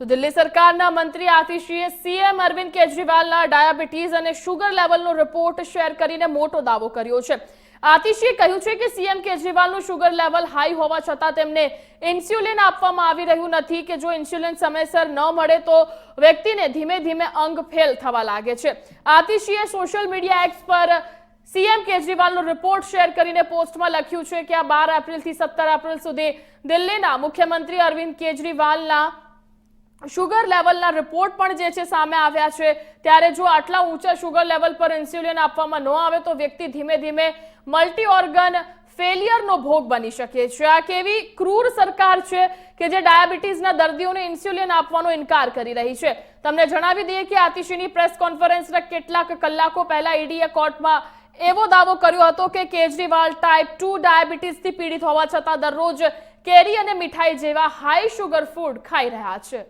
તો દિલ્હી સરકારના મંત્રી આતિશીએ સીએમ અરવિંદ કેજરીવાલના ડાયાબિટીસ અને શુગર લેવલનો રિપોર્ટ શેર કરીને મોટો દાવો કર્યો છે. આતિશીએ કહ્યું છે કે સીએમ કેજરીવાલનું શુગર લેવલ હાઈ હોવા છતાં તેમને ઇન્સ્યુલિન આપવામાં આવી રહ્યું નથી કે જો ઇન્સ્યુલિન સમયસર ન મળે તો વ્યક્તિને ધીમે ધીમે અંગ ફેલ થવા લાગે છે. આતિશીએ સોશિયલ મીડિયા એક્સ પર સીએમ કેજરીવાલનો રિપોર્ટ શેર કરીને પોસ્ટમાં લખ્યું છે કે આ બાર એપ્રિલથી સત્તર એપ્રિલ સુધી દિલ્હીના મુખ્યમંત્રી અરવિંદ કેજરીવાલના શુગર લેવલના રિપોર્ટ પણ જે છે સામે આવ્યા છે. ત્યારે જો આટલા ઊંચા શુગર લેવલ પર ઇન્સ્યુલિન આપવામાં ન આવે તો વ્યક્તિ ધીમે ધીમે મલ્ટી ઓર્ગન ફેલિયરનો ભોગ બની શકે છે. આ કેવી ક્રૂર સરકાર છે કે જે ડાયાબિટીસના દર્દીઓને ઇન્સ્યુલિન આપવાનો ઇનકાર કરી રહી છે? તમને જણાવી દઈએ કે આતિશીની પ્રેસ કોન્ફરન્સના કેટલાક કલાકો પહેલા ઈડીએ કોર્ટમાં એવો દાવો કર્યો હતો કે કેજરીવાલ ટાઈપ ટુ ડાયાબિટીસથી પીડિત હોવા છતાં દરરોજ કેરી અને મીઠાઈ જેવા હાઈ શુગર ફૂડ ખાઈ રહ્યા છે.